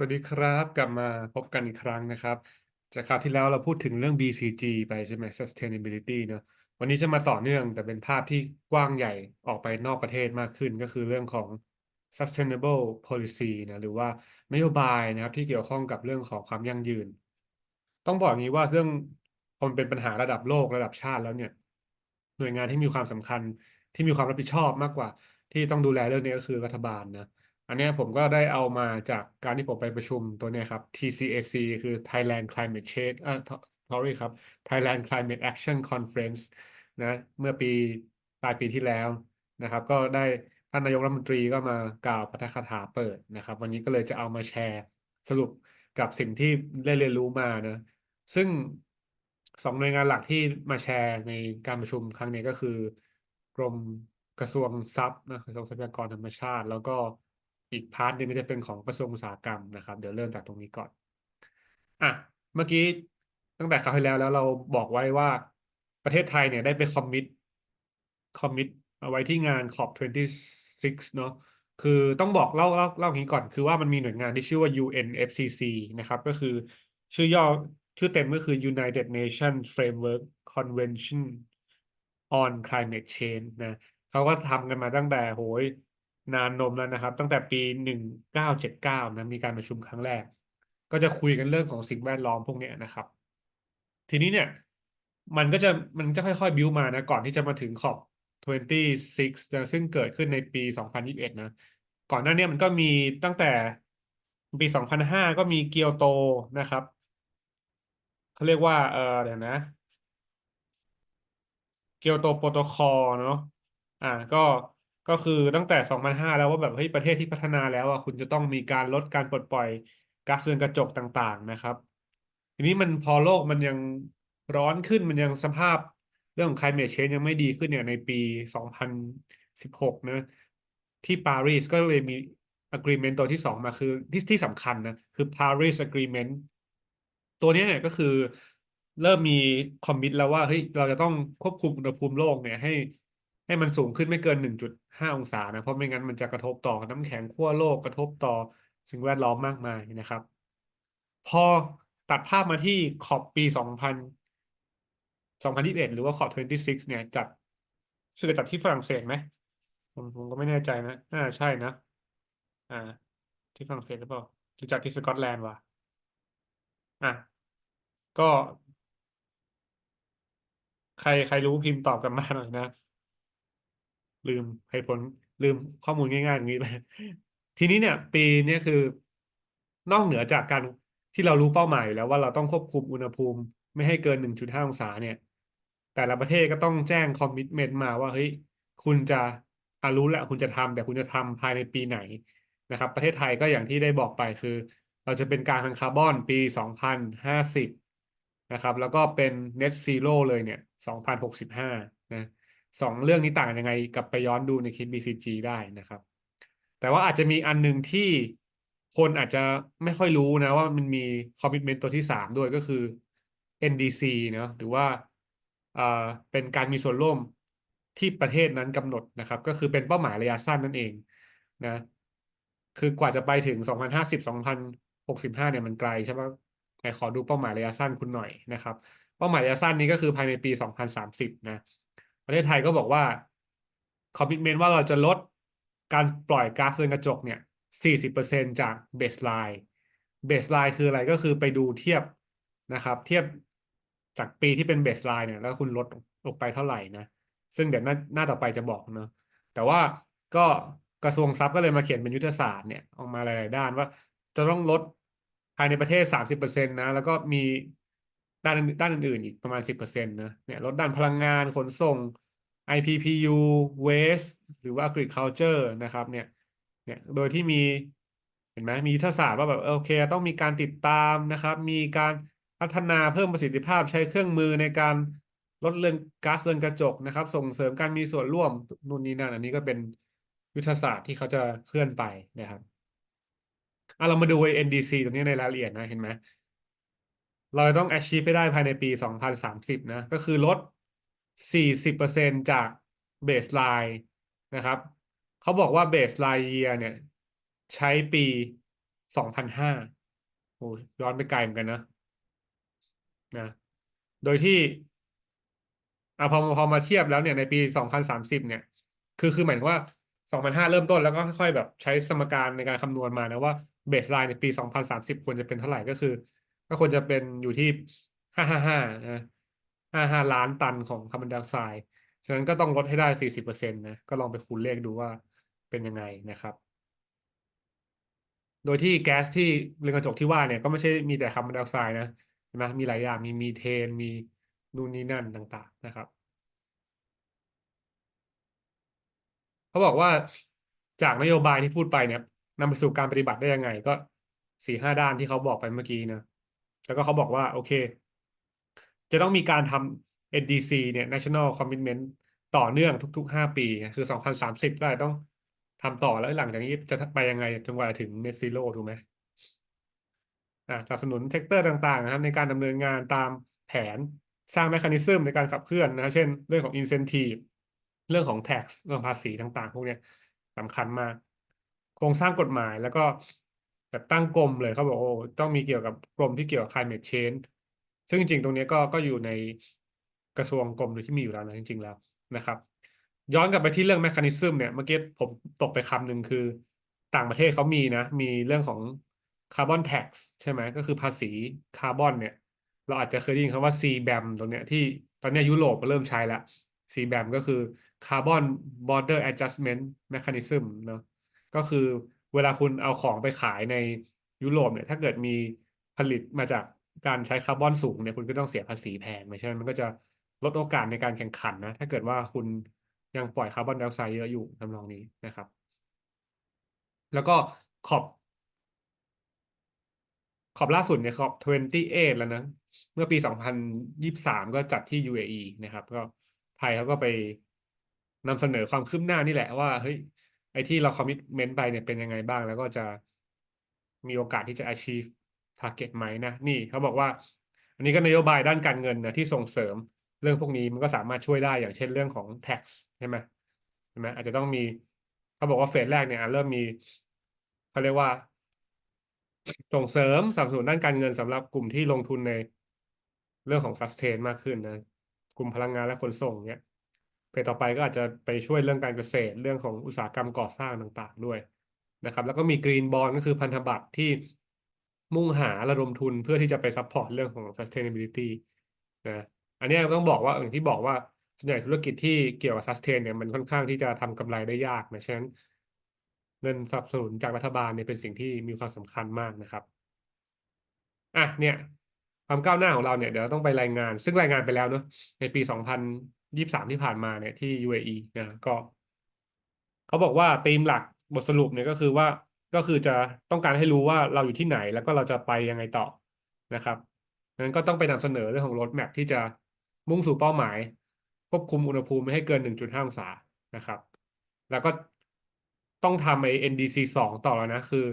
สวัสดีครับ กลับมาพบกันอีกครั้งนะครับ จากคราวที่แล้วเราพูดถึงเรื่อง BCG ไปใช่ไหม Sustainability เนอะวันนี้จะมาต่อเนื่องแต่เป็นภาพที่กว้างใหญ่ออกไปนอกประเทศมากขึ้นก็คือเรื่องของ Sustainable Policy นะหรือว่านโยบายนะครับที่เกี่ยวข้องกับเรื่องของความยั่งยืน ต้องบอกงี้ว่าเรื่องพอมันเป็นปัญหาระดับโลกระดับชาติแล้วเนี่ย หน่วยงานที่มีความสำคัญที่มีความรับผิดชอบมากกว่า ที่ต้องดูแลเรื่องนี้ก็คือรัฐบาลนะ อันนี้ผมก็ได้เอามาจากการที่ผมไปประชุมตัวเนี้ยครับ TCAC คือ Thailand Climate Change เอ่อ sorry ครับ Thailand Climate Action Conference นะเมื่อปีปลายปีที่แล้วนะครับ ก็ได้ท่านนายกรัฐมนตรีก็มากล่าวปาฐกถาเปิดนะครับ วันนี้ก็เลยจะเอามาแชร์สรุปกับสิ่งที่ได้เรียนรู้มานะซึ่งสองหน่วยงานหลักที่มาแชร์ในการประชุมครั้งนี้ก็คือกรมกระทรวงทรัพย์นะกระทรวงทรัพยากรธรรมชาติ แล้วก็ อีกพาร์ทหนึ่งก็จะเป็นของกระทรวงอุตสาหกรรมนะครับ เดี๋ยวเริ่มจากตรงนี้ก่อนอะเมื่อกี้ตั้งแต่คราวที่แล้วแล้วเราบอกไว้ว่าประเทศไทยเนี่ยได้ไปคอมมิตคอมมิตเอาไว้ที่งานขอบ26เนาะคือต้องบอกเล่าเล่าเล่าอย่างนี้ก่อน คือว่ามันมีหน่วยงานที่ชื่อว่า UNFCC นะครับ ก็คือชื่อย่อชื่อเต็มก็คือ United Nations Framework Convention on Climate Change นะเขาก็ทำกันมาตั้งแต่โหย นานนมแล้วนะครับ ตั้งแต่ปีหนึ่งเก้าเจ็ดเก้านะมีการประชุมครั้งแรก ก็จะคุยกันเรื่องของสิ่งแวดล้อมพวกนี้นะครับ ทีนี้เนี่ย มันก็จะมันจะค่อยๆบิวมานะ ก่อนที่จะมาถึงขอบ 26นะซึ่งเกิดขึ้นในปี 2021 นะ ก่อนหน้านี้มันก็มีตั้งแต่ปี 2005 ก็มีเกียวโตนะครับเขาเรียกว่าเออเดี๋ยวนะ เกียวโตโปรโตคอลเนาะอ่า ก็ ก็คือตั้งแต่ 2005 แล้วว่าแบบเฮ้ยประเทศที่พัฒนาแล้วอะคุณจะต้องมีการลดการปลดปล่อยก๊าซเรือนกระจกต่างๆนะครับ ทีนี้มันพอโลกมันยังร้อนขึ้นมันยังสภาพเรื่องของ climate change ยังไม่ดีขึ้นเนี่ยในปี 2016 นะ ที่ปารีสก็เลยมี agreement ตัวที่สองมาคือที่ที่สำคัญนะ คือ Paris Agreement ตัวนี้เนี่ยก็คือเริ่มมีคอมมิตแล้วว่าเฮ้ยเราจะต้องควบคุมอุณหภูมิโลกเนี่ยให้ ให้มันสูงขึ้นไม่เกิน 1.5 องศานะเพราะไม่งั้นมันจะกระทบต่อน้ำแข็งขั้วโลกกระทบต่อสิ่งแวดล้อมมากมายนะครับ พอตัดภาพมาที่ขอบปี 2000 2021 หรือว่าขอบ 26 เนี่ยจัดสึกจัดที่ฝรั่งเศสไหมผมผมก็ไม่แน่ใจนะน่าใช่นะ อ่า ที่ฝรั่งเศสหรือเปล่าหรือจัดที่สกอตแลนด์วะอะก็ ใครใครรู้พิมพ์ตอบกันมาหน่อยนะ ลืมเหตุผลลืมข้อมูลง่ายๆอย่างนี้ไปทีนี้เนี่ย ปีนี้คือนอกเหนือจากการที่เรารู้เป้าหมายอยู่แล้วว่าเราต้องควบคุมอุณหภูมิไม่ให้เกิน 1.5 องศาเนี่ย แต่ละประเทศก็ต้องแจ้งคอมมิตเมนต์มาว่าเฮ้ยคุณจะอารู้แหล้วคุณจะทำแต่คุณจะทำภายในปีไหนนะครับ ประเทศไทยก็อย่างที่ได้บอกไปคือ เราจะเป็นการทางคาร์บอนปี 2050 นะครับ แล้วก็เป็น net zero เลยเนี่ย 2065 นะ สองเรื่องนี้ต่างยังไงกลับไปย้อนดูในคลิป BCG ได้นะครับ แต่ว่าอาจจะมีอันหนึ่งที่คนอาจจะไม่ค่อยรู้นะว่ามันมีคอมมิ t เมนต์ตัวที่สามด้วยก็คือ NDC เนาะหรือว่าอ่าเป็นการมีส่วนร่วมที่ประเทศนั้นกำหนดนะครับ ก็คือเป็นเป้าหมายระยะสั้นนั่นเองนะคือกว่าจะไปถึง 2050 2065 เนี่ยมันไกลใช่ไหมไหนขอดูเป้าหมายระยะสั้นคุณหน่อยนะครับ เป้าหมายระยะสั้นนี้ก็คือภายในปี 2030 นะ ประเทศไทยก็บอกว่าคอมมิ t เมนต์ว่าเราจะลดการปล่อยก๊าซเรือนกระจกเนี่ย 40%จากเบสไลน์ เบสไลน์คืออะไรก็คือไปดูเทียบนะครับ เทียบจากปีที่เป็นเบสไลน์เนี่ยแล้วคุณลดออกไปเท่าไหร่นะ ซึ่งเดี๋ยวหน้าหน้าต่อไปจะบอกเนาะ แต่ว่าก็กระทรวงทรัพย์ก็เลยมาเขียนเป็นยุทธศาสตร์เนี่ยออกมาหลาย ๆ ด้านว่าจะต้องลดภายในประเทศ 30%นะ แล้วก็มีด้านด้านอื่นๆอีกประมาณ 10%นะ เนี่ยลดด้านพลังงานขนส่ง IPPU waste หรือว่า agriculture นะครับเนี่ยเนี่ยโดยที่มีเห็นไหมมียุทธศาสตร์ว่าแบบโอเค ต้องมีการติดตามนะครับ มีการพัฒนาเพิ่มประสิทธิภาพใช้เครื่องมือในการลดเรื่องก๊าซเรือนกระจกนะครับ ส่งเสริมการมีส่วนร่วมนู่นนี่นั่นอันนี้ก็เป็นยุทธศาสตร์ที่เขาจะเคลื่อนไปนะครับอะเรามาดู NDC ตรงนี้ในรายละเอียดนะเห็นไหมเราต้อง achieve ไปได้ภายในปี 2030 นะ ก็คือลด 40%จาก baseline นะครับเขาบอกว่า baseline year เนี่ย ใช้ปีสองพันห้าโอ้ยย้อนไปไกลเหมือนกันนะนะ โดยที่อะพอพอมาเทียบแล้วเนี่ยในปีสองพันสามสิบเนี่ย คือคือหมายถึงว่าสองพันห้าเริ่มต้นแล้วก็ค่อยๆแบบใช้สมการในการคำนวณมานะว่าเบสไลน์ในปีสองพันสามสิบควรจะเป็นเท่าไหร่ก็คือ ก็ควรจะเป็นอยู่ที่ห้าห้าห้านะ ห้าห้าล้านตันของคาร์บอนไดออกไซด์ ฉะนั้นก็ต้องลดให้ได้สี่สิบเปอร์เซ็นต์นะ ก็ลองไปคูณเลขดูว่าเป็นยังไงนะครับ โดยที่แก๊สที่เรือนกระจกที่ว่าเนี่ยก็ไม่ใช่มีแต่คาร์บอนไดออกไซด์นะใช่ไหมมีหลายอย่าง มีมีเทน มีนู่นนี่นั่นต่างๆนะครับ เขาบอกว่าจากนโยบายที่พูดไปเนี่ยนำไปสู่การปฏิบัติได้ยังไงก็สี่ห้าด้านที่เขาบอกไปเมื่อกี้นะ แล้วก็เขาบอกว่า โอเค จะต้องมีการทำ NDC เนี่ย National Commitment ต่อเนื่องทุกๆห้าปี คือสองพันสามสิบก็ต้องทำต่อแล้วหลังจากนี้จะไปยังไงจนกว่าถึง Net Zero ถูกไหมอ่าสนับสนุนเซกเตอร์ต่างๆนะครับในการดำเนินงานตามแผนสร้างแมคานิซึมในการขับเคลื่อนนะเช่น เรื่องของ incentive เรื่องของ tax เรื่องภาษีต่างๆ พวกนี้สำคัญมาก โครงสร้างกฎหมายแล้วก็แบบตั้งกรมเลยเขาบอกโอ้ต้องมีเกี่ยวกับกรมที่เกี่ยวกับ climate change ซึ่งจริงๆ ตรงนี้ก็ก็อยู่ในกระทรวงกรมโดยที่มีอยู่แล้วนะจริง ๆ แล้วนะครับ ย้อนกลับไปที่เรื่อง mechanism เนี่ยเมื่อกี้ผมตกไปคำหนึ่งคือ ต่างประเทศเขามีนะ มีเรื่องของ carbon tax ใช่ไหมก็คือภาษีคาร์บอนเนี่ย เราอาจจะเคยได้ยินคำว่า CBAM ตรงเนี้ยที่ตอนนี้ยุโรปก็เริ่มใช้แล้ว CBAM ก็คือ Carbon Border Adjustment Mechanism เนอะก็คือเวลาคุณเอาของไปขายในยุโรปเนี่ย ถ้าเกิดมีผลิตมาจาก การใช้คาร์บอนสูงเนี่ยคุณก็ต้องเสียภาษีแพงไม่ใช่ มันก็จะลดโอกาสในการแข่งขันนะ ถ้าเกิดว่าคุณยังปล่อยคาร์บอนไดออกไซด์เยอะอยู่ทำนองนี้นะครับ แล้วก็ขอบ ขอบล่าสุดเนี่ยขอบ 28 แล้วนะ เมื่อปี 2023 ก็จัดที่ UAE นะครับ ก็ไทยเขาก็ไปนำเสนอความคืบหน้านี่แหละว่าเฮ้ยไอ้ที่เราคอมมิตเมนต์ไปเนี่ยเป็นยังไงบ้าง แล้วก็จะมีโอกาสที่จะ achieve target ไหมนะนี่เขาบอกว่า อันนี้ก็นโยบายด้านการเงินนะที่ส่งเสริมเรื่องพวกนี้มันก็สามารถช่วยได้อย่างเช่นเรื่องของ tax ใช่ไหมใช่ไหมอาจจะต้องมีเขาบอกว่าเฟสแรกเนี่ยเริ่มมีเขาเรียกว่าส่งเสริมสนับสนุนด้านการเงินสำหรับกลุ่มที่ลงทุนในเรื่องของ sustain มากขึ้นนะกลุ่มพลังงานและขนส่งเนี่ยเฟสต่อไปก็อาจจะไปช่วยเรื่องการเกษตรเรื่องของอุตสาหกรรมก่อสร้างต่าง ๆ ด้วยนะครับ แล้วก็มี green bond ก็คือพันธบัตรที่ มุ่งหาระดมทุนเพื่อที่จะไป support เรื่องของ sustainability นะอันนี้ต้องบอกว่าอย่างที่บอกว่าส่วนใหญ่ธุรกิจที่เกี่ยวกับ sustain เนี่ยมันค่อนข้างที่จะทำกำไรได้ยากนะฉะนั้นเงินสนับสนุนจากรัฐบาลเนี่ยเป็นสิ่งที่มีความสำคัญมากนะครับอะเนี่ยความก้าวหน้าของเราเนี่ยเดี๋ยวต้องไปรายงาน ซึ่งรายงานไปแล้วเนอะในปี 2023 ที่ผ่านมาเนี่ยที่ UAE นะก็ เขาบอกว่าธีมหลักบทสรุปเนี่ยก็คือว่า ก็คือจะต้องการให้รู้ว่าเราอยู่ที่ไหนแล้วก็เราจะไปยังไงต่อนะครับนั้นก็ต้องไปนำเสนอเรื่องของรถแมพที่จะมุ่งสู่เป้าหมาย ควบคุมอุณหภูมิไม่ให้เกิน 1.5 องศานะครับ แล้วก็ต้องทำไอ้ NDC สองต่อแล้วนะ คือ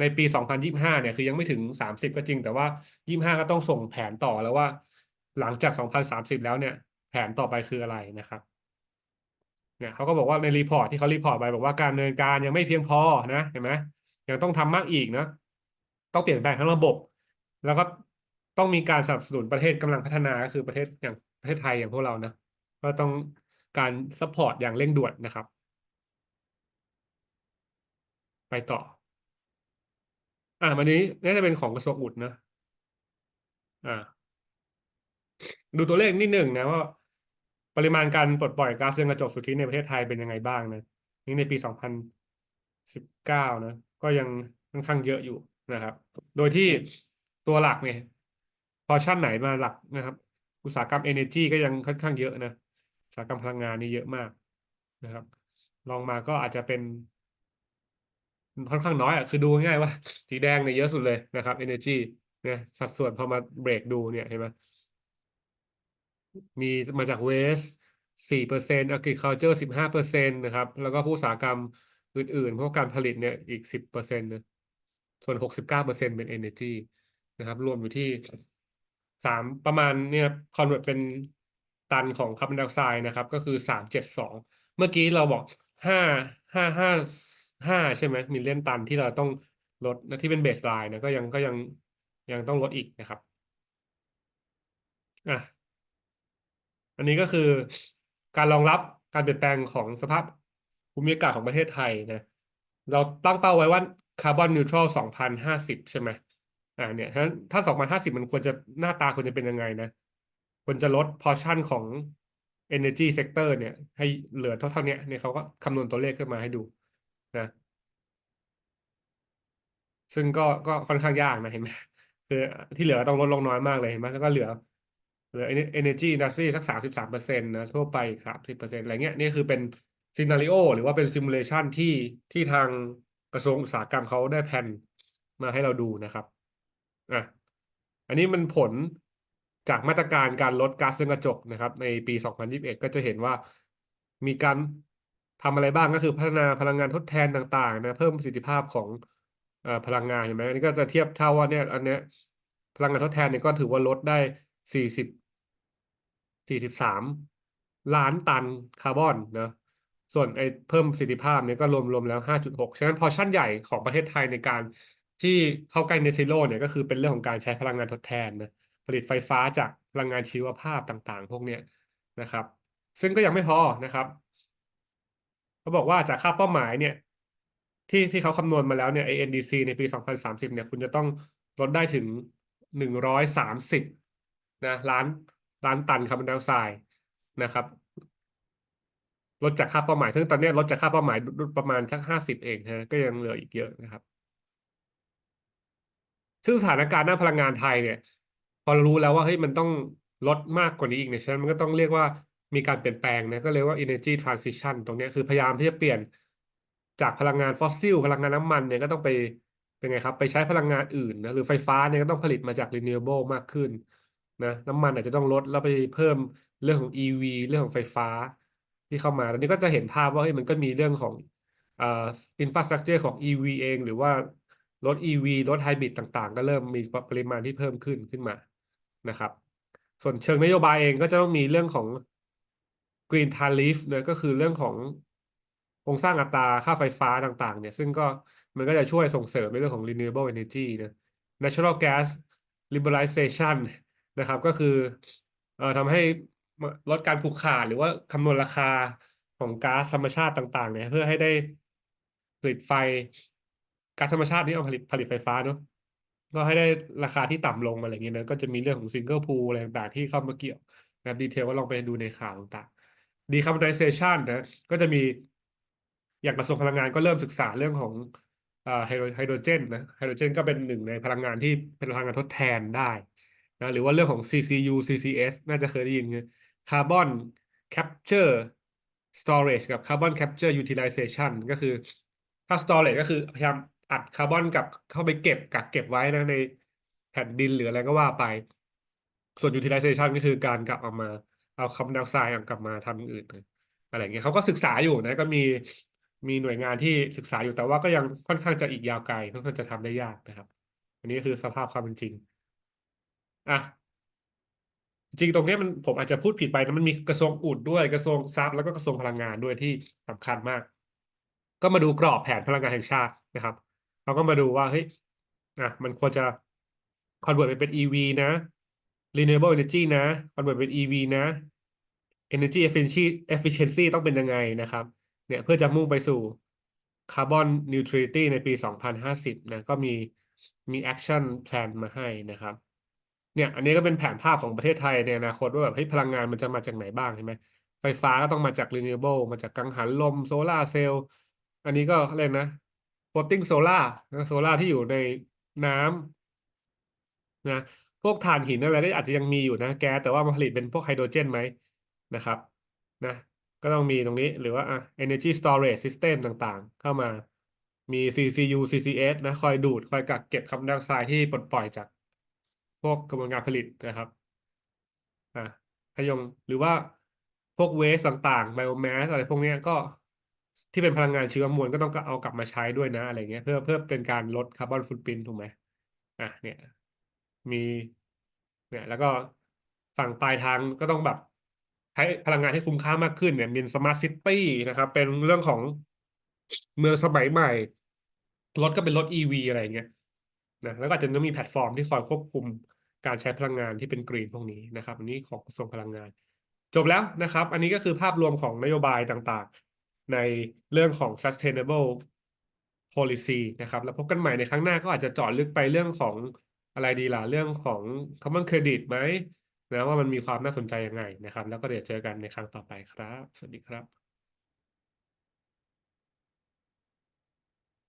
ในปี 2025 เนี่ยคือยังไม่ถึง 30 ก็จริง แต่ว่า 25 ก็ต้องส่งแผนต่อแล้วว่า หลังจาก 2030 แล้วเนี่ย แผนต่อไปคืออะไรนะครับ เนี่ยเขาก็บอกว่าในรีพอร์ตที่เขารีพอร์ตไปบอกว่าการดำเนินการยังไม่เพียงพอนะเห็นไหมยังต้องทำมากอีกนะต้องเปลี่ยนแปลงทั้งระบบ แล้วก็ต้องมีการสนับสนุนประเทศกำลังพัฒนาก็คือประเทศอย่างประเทศไทยอย่างพวกเรานะก็ต้องการซัพพอร์ตอย่างเร่งด่วนนะครับ ไปต่อ อ่าวันนี้น่าจะเป็นของกระทรวงอุดนะ อ่า ดูตัวเลขนิดหนึ่งนะว่า ปริมาณการปลดปล่อยก๊าซเรือนกระจกสุทธิในประเทศไทยเป็นยังไงบ้างนะนี่ในปีสองพันสิบเก้านะ ก็ยังค่อนข้างเยอะอยู่นะครับ โดยที่ตัวหลักเนี่ยพอชั่นไหนมาหลักนะครับ อุตสาหกรรม energy ก็ยังค่อนข้างเยอะนะอุตสาหกรรมพลังงานนี่เยอะมากนะครับลองมาก็อาจจะเป็นค่อนข้างน้อยอะคือดูง่ายว่าสีแดงเนี่ยเยอะสุดเลยนะครับ energy เนี่ยสัดส่วนพอมาเบรกดูเนี่ยเห็นไหม มีมาจาก waste สี่เปอร์เซ็นต์ agriculture สิบห้าเปอร์เซ็นต์นะครับ แล้วก็ผู้อุตสาหกรรมอื่นๆ พวกการผลิตเนี่ยอีกสิบเปอร์เซ็นต์นะส่วนหกสิบเก้าเปอร์เซ็นต์เป็น energy นะครับ รวมอยู่ที่สามประมาณเนี่ยคอนเวิร์ตเป็นตันของคาร์บอนไดออกไซด์นะครับ ก็คือสามเจ็ดสองเมื่อกี้เราบอกห้าห้าห้าห้าใช่ไหมมิลเลียนตันที่เราต้องลดนะที่เป็นเบสไลน์นะก็ยังก็ยังยังต้องลดอีกนะครับอะ อันนี้ก็คือการรองรับการเปลี่ยนแปลงของสภาพภูมิอากาศของประเทศไทยนะเราตั้งเป้าไว้ว่าคาร์บอนนิวทรัลสองพันห้าสิบใช่ไหมอ่าเนี่ยถ้าถ้าสองพันห้าสิบมันควรจะหน้าตาควรจะเป็นยังไงนะควรจะลดพอชั่นของ energy sector เนี่ย ให้เหลือเท่าเท่านี้เนี่ยเขาก็คำนวณตัวเลขขึ้นมาให้ดูนะซึ่งก็ก็ค่อนข้างยากนะเห็นไหมคือที่เหลือต้องลดลงน้อยมากเลยเห็นไหมแล้วก็เหลือ หลือ energy industry สักสามสิบสามเปอร์เซ็นต์นะทั่วไปสามสิบเปอร์เซ็นต์อะไรเงี้ยนี่คือเป็นซีนาริโอหรือว่าเป็นซิมูเลชันที่ที่ทางกระทรวงอุตสาหกรรมเขาได้แผนมาให้เราดูนะครับอะอันนี้มันผลจากมาตรการการลดก๊าซเรือนกระจกนะครับ ในปี 2021 ก็จะเห็นว่ามีการทำอะไรบ้างก็คือพัฒนาพลังงานทดแทนต่างๆนะเพิ่มประสิทธิภาพของเอ่อพลังงานเห็นไหมอันนี้ก็จะเทียบเท่าว่าเนี่ยอันเนี้ยพลังงานทดแทนเนี่ยก็ถือว่าลดได้สี่ สิบสี่สิบสามล้านตันคาร์บอนนะส่วนไอ้เพิ่มประสิทธิภาพเนี่ยก็รวมรวมแล้วห้าจุดหกฉะนั้นพอชั่นใหญ่ของประเทศไทยในการที่เข้าใกล้เนซิโ o เนี่ยก็คือเป็นเรื่องของการใช้พลังงานทดแทนนะผลิตไฟฟ้าจากพลังงานชีวภาพต่างๆ พวกเนี้ยนะครับ ซึ่งก็ยังไม่พอนะครับเขาบอกว่าจากค่าเป้าหมายเนี่ยที่ที่เขาคำนวณมาแล้วเนี่ย NDC ในปี 2030 เนี่ยคุณจะต้องลดได้ถึง 130นะล้าน ล้านตันคาร์บอนไดออกไซด์นะครับลดจากค่าเป้าหมาย ซึ่งตอนนี้ลดจากค่าเป้าหมายประมาณสักห้าสิบเองนะก็ยังเหลืออีกเยอะนะครับ ซึ่งสถานการณ์ด้าพลังงานไทยเนี่ย พอรู้แล้วว่าเฮ้ยมันต้องลดมากกว่านี้อีกเนี่ยฉะนั้นมันก็ต้องเรียกว่ามีการเปลี่ยนแปลงนะก็เรียกว่า energy transition ตรงนี้คือพยายามที่จะเปลี่ยนจากพลังงานฟอสซิลพลังงานน้ำมันเนี่ยก็ต้องไปเป็นไงครับ ไปใช้พลังงานอื่นนะหรือไฟฟ้าเนี่ยก็ต้องผลิตมาจาก renewable มากขึ้น นะน้ำมันอาจจะต้องลดแล้วไปเพิ่มเรื่องของ EV เรื่องของไฟฟ้าที่เข้ามาแล้วนี่ก็จะเห็นภาพว่าเฮ้ยมันก็มีเรื่องของอ่อ infrastructure ของ EV เอง หรือว่ารถ EV รถไฮบริดต่างๆ ก็เริ่มมีปริมาณที่เพิ่มขึ้นขึ้นมานะครับ ส่วนเชิงนโยบายเองก็จะต้องมีเรื่องของ Green Tariff นะก็คือเรื่องของโครงสร้างอัตราค่าไฟฟ้าต่างๆ เนี่ย ซึ่งก็มันก็จะช่วยส่งเสริมในเรื่องของ renewable energy นะ natural gas liberalization นะครับ ก็คือเอ่อทำให้ลดการผูกขาดหรือว่าคำนวณราคาของก๊าซธรรมชาติต่าง ๆ เนี่ย เพื่อให้ได้ผลิตไฟก๊าซธรรมชาตินี่เอาผลิตผลิตไฟฟ้าเนาะก็ให้ได้ราคาที่ต่ำลงมาอะไรเงี้ยนะก็จะมีเรื่องของซิงเกิลพูลอะไรต่างๆที่เข้ามาเกี่ยวนะครับดีเทลก็ลองไปดูในข่าวต่างๆ decarbonization นนะก็จะมีอย่างกระทรวงพลังงานก็เริ่มศึกษาเรื่องของไฮโดรเจนนะไฮโดรเจนก็เป็นหนึ่งในพลังงานที่เป็นพลังงานทดแทนได้ นะหรือว่าเรื่องของ CCU CCS น่าจะเคยได้ยินคาร์บอน capture storage กับ carbon capture utilization ก็คือ ถ้า storage ก็คือพยายามอัดคาร์บอนกับเข้าไปเก็บกักเก็บไว้นะในแผ่นดินหรืออะไรก็ว่าไป ส่วน utilization ก็คือการกลับออกมาเอาคาร์บอนไดออกไซด์กลับมาทำอื่นอะไรเงี้ยเขาก็ศึกษาอยู่นะก็มีมีหน่วยงานที่ศึกษาอยู่แต่ว่าก็ยังค่อนข้างจะอีกยาวไกลค่อนข้างจะทำได้ยากนะครับ อันนี้คือสภาพความเป็นจริง อะจริงตรงนี้มันผมอาจจะพูดผิดไปนะมันมีกระทรวงอุดด้วยกระทรวงทรัพย์แล้วก็กระทรวงพลังงานด้วยที่สำคัญมาก ก็มาดูกรอบแผนพลังงานแห่งชาตินะครับเราก็มาดูว่าเฮ้ยอะมันควรจะคอนเวิร์ตไปเป็น EV นะ renewable energy นะคอนเวิร์ตเป็น EV นะ energy efficiency efficiency ต้องเป็นยังไงนะครับ เนี่ยเพื่อจะมุ่งไปสู่คาร์บอนนิวทริตี้ในปี 2050 นะ ก็มีมีแอคชั่นแพลนมาให้นะครับ เนี่ย อันนี้ก็เป็นแผนภาพของประเทศไทยในอนาคตว่าแบบเฮ้ยพลังงานมันจะมาจากไหนบ้างใช่ไหมไฟฟ้าก็ต้องมาจาก renewable มาจากกังหันลมโซลาร์เซลล์อันนี้ก็เรียกนะ floating solar โซลาร์ที่อยู่ในน้ำนะพวกถ่านหินอะไรได้อาจจะยังมีอยู่นะแก๊สแต่ว่ามาผลิตเป็นพวกไฮโดรเจนไหมนะครับนะก็ต้องมีตรงนี้หรือว่าอะ energy storage system ต่างๆ เข้ามามี CCU CCS นะคอยดูด คอยกักเก็บคาร์บอนไดออกไซด์ที่ปลดปล่อยจาก พวกกระบวนการผลิตนะครับอะพยงหรือว่าพวกเวสต่างๆไบโอแมสอะไรพวกนี้ก็ที่เป็นพลังงานชีวมวลก็ต้องเอากลับมาใช้ด้วยนะอะไรเงี้ยเพื่อเพื่อเป็นการลดคาร์บอนฟุตปรินถูกไหมอะเนี่ยมีเนี่ยแล้วก็ฝั่งปลายทางก็ต้องแบบใช้พลังงานให้คุ้มค่ามากขึ้นเนี่ยมีสมาร์ทซิตี้นะครับ เป็นเรื่องของเมืองสมัยใหม่ รถก็เป็นรถ EV อะไรเงี้ยนะแล้วก็อาจจะต้องมีแพลตฟอร์มที่คอยควบคุม การใช้พลังงานที่เป็นกรีนพวกนี้นะครับอันนี้ของกระทรวงพลังงาน จบแล้วนะครับ อันนี้ก็คือภาพรวมของนโยบายต่างๆ ในเรื่องของ sustainable policy นะครับ แล้วพบกันใหม่ในครั้งหน้าก็อาจจะเจาะลึกไปเรื่องของอะไรดีล่ะ เรื่องของ common credit ไหมนะว่ามันมีความน่าสนใจยังไงนะครับ แล้วก็เดี๋ยวเจอกันในครั้งต่อไปครับ สวัสดีครับ